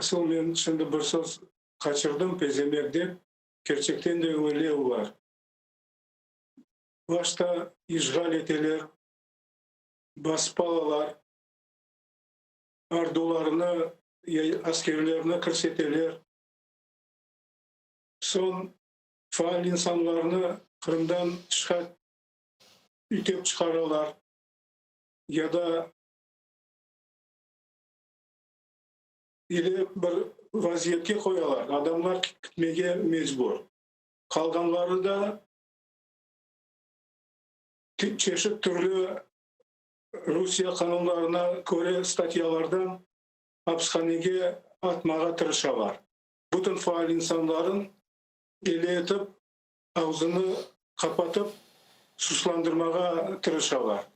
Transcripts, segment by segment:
сол мен шынды бір сөз қашырдым пейзембек деп керчектен де өлеу бар башта ижғал етелер баспалалар ардуларына әскерлеріне кірсетелер. Сон, фаал инсанларыны қырымдан шығат үйтеп шығаралар яда или бір вазиетке қоялар адамлар кітмеге мәжбүр қалғанлары да шешіп түрлі русия қанунларына көре статьялардан абсханеге атмаға тырышалар бүтін фаал инсандарын елетіп аузыны қапатып сусландырмаға тырышалар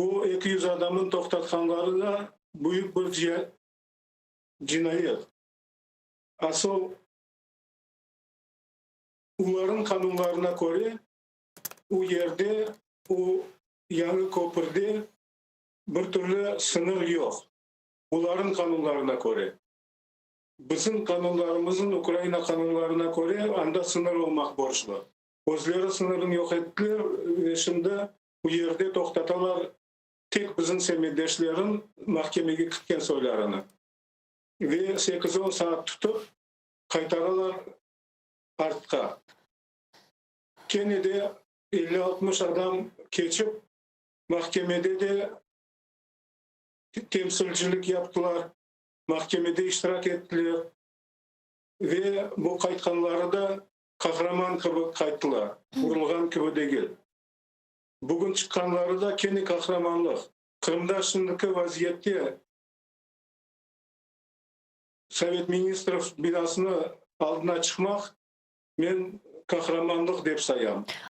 бұл 200 адамын тоқтатқандары büyük bir cinayet. Asıl onların kanunlarına göre o yerde, o yanı köprüde bir türlü sınır yok. Onların kanunlarına göre. Bizim kanunlarımızın Ukrayna kanunlarına göre anda sınır olmak borçlu. Özleri sınırını yok ettiler ve şimdi bu yerde toktatalar tek bizim семейдешілерін mahkemeye кіткен сойларыны ve сегіз şey он saat tutup қайтаралар артқа кенеде 50 60 adam keçip mahkemede de temsilcilik yaptılar. Mahkemede iştirak ettiler. Ve bu kaytkanları da kahraman gibi kayttılar. Vurulgan gibi değil. бүгін шыққандары да кене қаһармандық қырымда вазиетте совет министров бинасының алдына шықмақ мен қаһармандық деп саямын